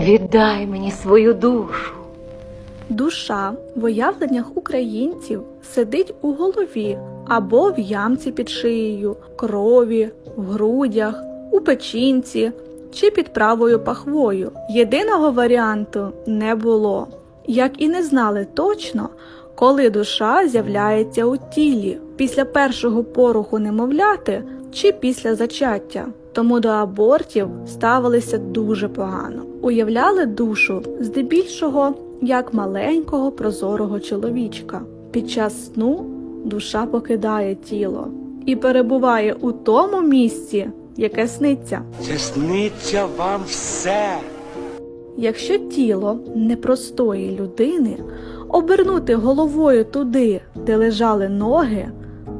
Віддай мені свою душу. Душа в уявленнях українців сидить у голові або в ямці під шиєю, крові, в грудях, у печінці чи під правою пахвою. Єдиного варіанту не було, як і не знали точно, коли душа з'являється у тілі після першого поруху немовляти чи після зачаття. Тому до абортів ставилися дуже погано. Уявляли душу здебільшого як маленького прозорого чоловічка. Під час сну душа покидає тіло і перебуває у тому місці, яке сниться. Це сниться вам все. Якщо тіло непростої людини обернути головою туди, де лежали ноги,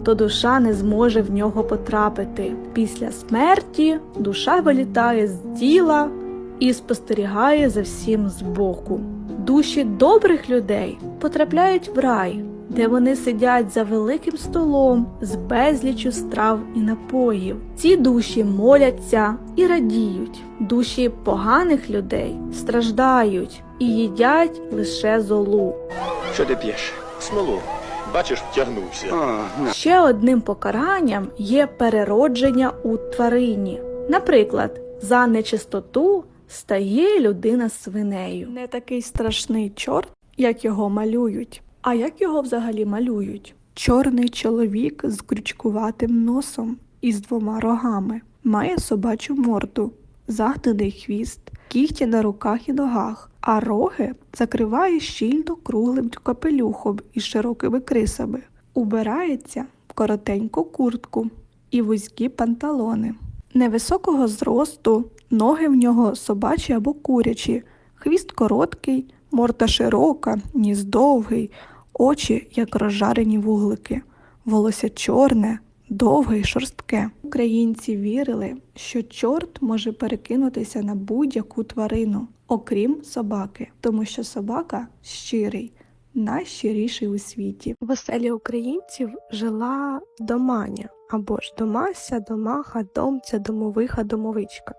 то душа не зможе в нього потрапити. Після смерті душа вилітає з тіла і спостерігає за всім збоку. Душі добрих людей потрапляють в рай, де вони сидять за великим столом з безлічю страв і напоїв. Ці душі моляться і радіють. Душі поганих людей страждають і їдять лише золу. Що ти п'єш? Смолу. Бачиш, втягнувся. Ще одним покаранням є переродження у тварині. Наприклад, за нечистоту стає людина свинею. Не такий страшний чорт, як його малюють. А як його взагалі малюють? Чорний чоловік з крючкуватим носом і з двома рогами, має собачу морду, загнений хвіст, кігті на руках і ногах, а роги закриває щільно круглим капелюхом із широкими крисами. Убирається в коротеньку куртку і вузькі панталони. Невисокого зросту, ноги в нього собачі або курячі, хвіст короткий, морда широка, ніс довгий, очі як розжарені вуглики, волосся чорне, довге й шорстке. Українці вірили, що чорт може перекинутися на будь-яку тварину, окрім собаки, тому що собака щирий, найщиріший у світі. В оселі українців жила доманя або ж домася, домаха, домця, домовиха, домовичка.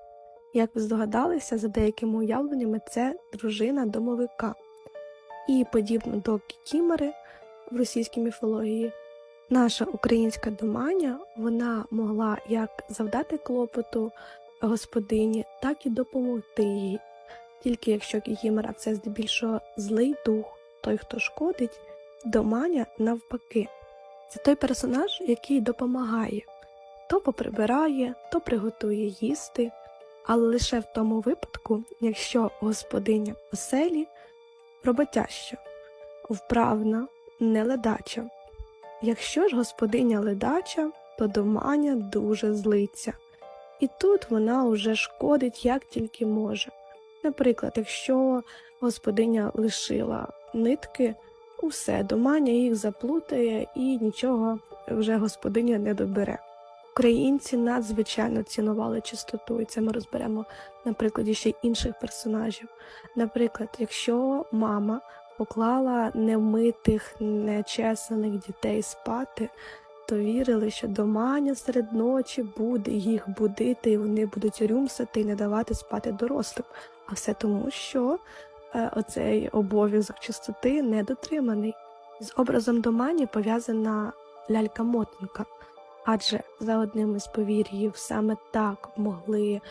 Як ви здогадалися, за деякими уявленнями, це дружина домовика. І подібно до кікімори в російській міфології, наша українська доманя вона могла як завдати клопоту господині, так і допомогти їй. Тільки якщо кікімора це здебільшого злий дух, той, хто шкодить, доманя навпаки. Це той персонаж, який допомагає, то поприбирає, то приготує їсти, але лише в тому випадку, якщо господиня оселі роботяща, вправна, не ледача. Якщо ж господиня ледача, то доманя дуже злиться. І тут вона уже шкодить як тільки може. Наприклад, якщо господиня лишила нитки, усе, доманя їх заплутає і нічого вже господиня не добере. Українці надзвичайно цінували чистоту, і це ми розберемо на прикладі ще інших персонажів. Наприклад, якщо мама поклала невмитих, нечесаних дітей спати, то вірили, що доманя серед ночі буде їх будити, і вони будуть рюмсати і не давати спати дорослим. А все тому, що е, оцей обов'язок чистоти не дотриманий. З образом домані пов'язана лялька-мотанка, адже за одним із повір'їв саме так могли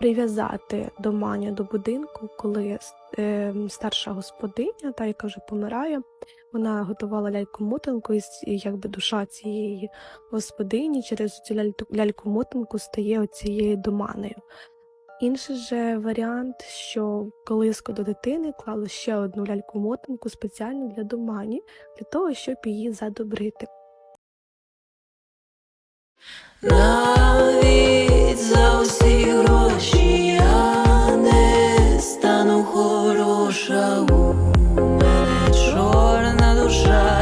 прив'язати доманю до будинку, коли е, старша господиня, та яка вже помирає, вона готувала ляльку-мотанку, і якби душа цієї господині через цю ляльку- ляльку-мотанку стає оцією доманою. Інший же варіант, що в колиску до дитини клали ще одну ляльку-мотанку спеціально для домані, для того, щоб її задобрити. Навіть за усі гроші не стану хороша у мене. Чорна душа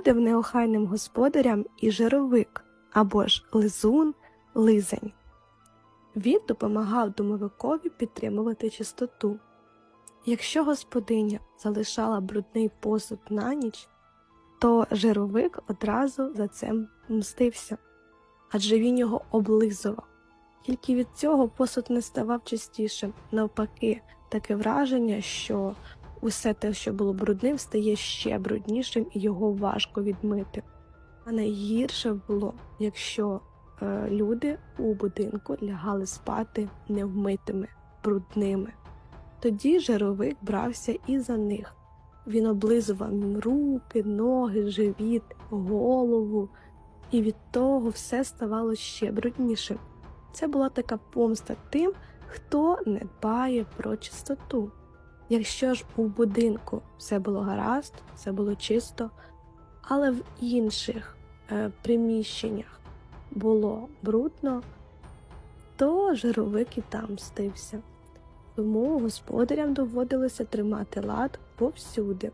сторону. неохайним господарям і жировик або ж лизун, лизень. Він допомагав домовикові підтримувати чистоту. Якщо господиня залишала брудний посуд на ніч, то жировик одразу за це мстився, адже він його облизував. Тільки від цього посуд не ставав чистішим. Навпаки, таке враження, що усе те, що було брудним, стає ще бруднішим і його важко відмити. А найгірше було, якщо е, люди у будинку лягали спати невмитими, брудними. Тоді жировик брався і за них. Він облизував руки, ноги, живіт, голову, і від того все ставало ще бруднішим. Це була така помста тим, хто не дбає про чистоту. Якщо ж у будинку все було гаразд, все було чисто, але в інших е, приміщеннях було брудно, то жировик і там мстився. Тому господарям доводилося тримати лад повсюди.